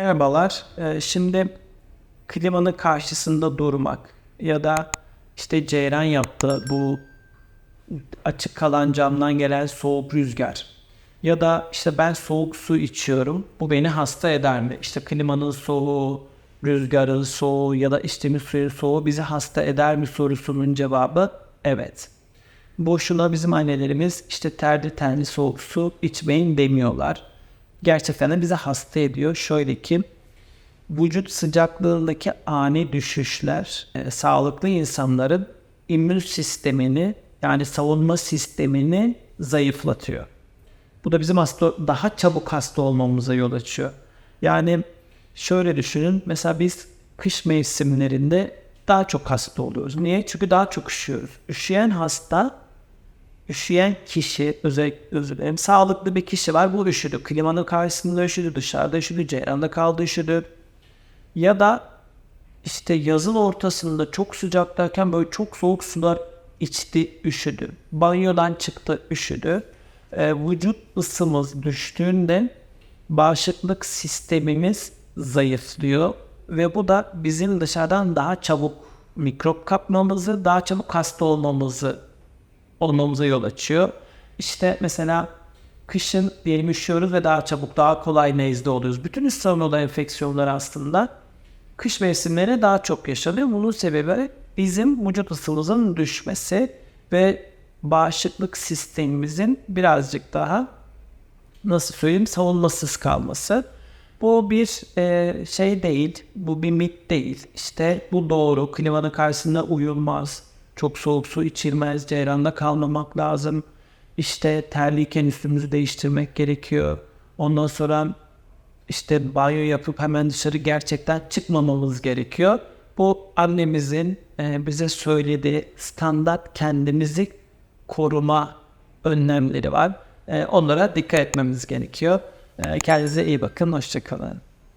Merhabalar. Ee, Şimdi klimanın karşısında durmak ya da işte Ceyran yaptı bu açık kalan camdan gelen soğuk rüzgar ya da işte ben soğuk su içiyorum bu beni hasta eder mi? İşte klimanın soğuğu, rüzgarın soğuğu ya da içtiğimiz suyun soğuğu bizi hasta eder mi sorusunun cevabı evet. Boşuna bizim annelerimiz işte terli tenli soğuk su içmeyin demiyorlar. Gerçekten de bizi hasta ediyor. Şöyle ki vücut sıcaklığındaki ani düşüşler e, sağlıklı insanların immün sistemini yani savunma sistemini zayıflatıyor. Bu da bizim hasta daha çabuk hasta olmamıza yol açıyor. Yani şöyle düşünün mesela biz kış mevsimlerinde daha çok hasta oluyoruz. Niye? Çünkü daha çok üşüyoruz. Üşüyen hasta üşüyen kişi, özellikle özür dilerim, sağlıklı bir kişi var. Bu üşüdü. Klimanın karşısında üşüdü, dışarıda üşüdü, ceyranda kaldı üşüdü. Ya da işte yazın ortasında çok sıcaktayken böyle çok soğuk sular içti, üşüdü. Banyodan çıktı, üşüdü. Ee, vücut ısımız düştüğünde bağışıklık sistemimiz zayıflıyor ve bu da bizim dışarıdan daha çabuk mikrop kapmamızı, daha çabuk hasta olmamızı olmamıza yol açıyor. İşte mesela kışın diyelim üşüyoruz ve daha çabuk, daha kolay nezle oluyoruz. Bütün üst solunumlu enfeksiyonlar aslında kış mevsimleri daha çok yaşanıyor. Bunun sebebi bizim vücut ısımızın düşmesi ve bağışıklık sistemimizin birazcık daha nasıl söyleyeyim savunmasız kalması. Bu bir e, şey değil, bu bir mit değil. İşte bu doğru, klimanın karşısında uyulmaz, çok soğuk su içilmez, ceyranda kalmamak lazım. İşte terliyken üstümüzü değiştirmek gerekiyor. Ondan sonra işte banyo yapıp hemen dışarı gerçekten çıkmamamız gerekiyor. Bu annemizin e, bize söylediği standart kendimizi koruma önlemleri var. E, onlara dikkat etmemiz gerekiyor. E, kendinize iyi bakın, hoşçakalın.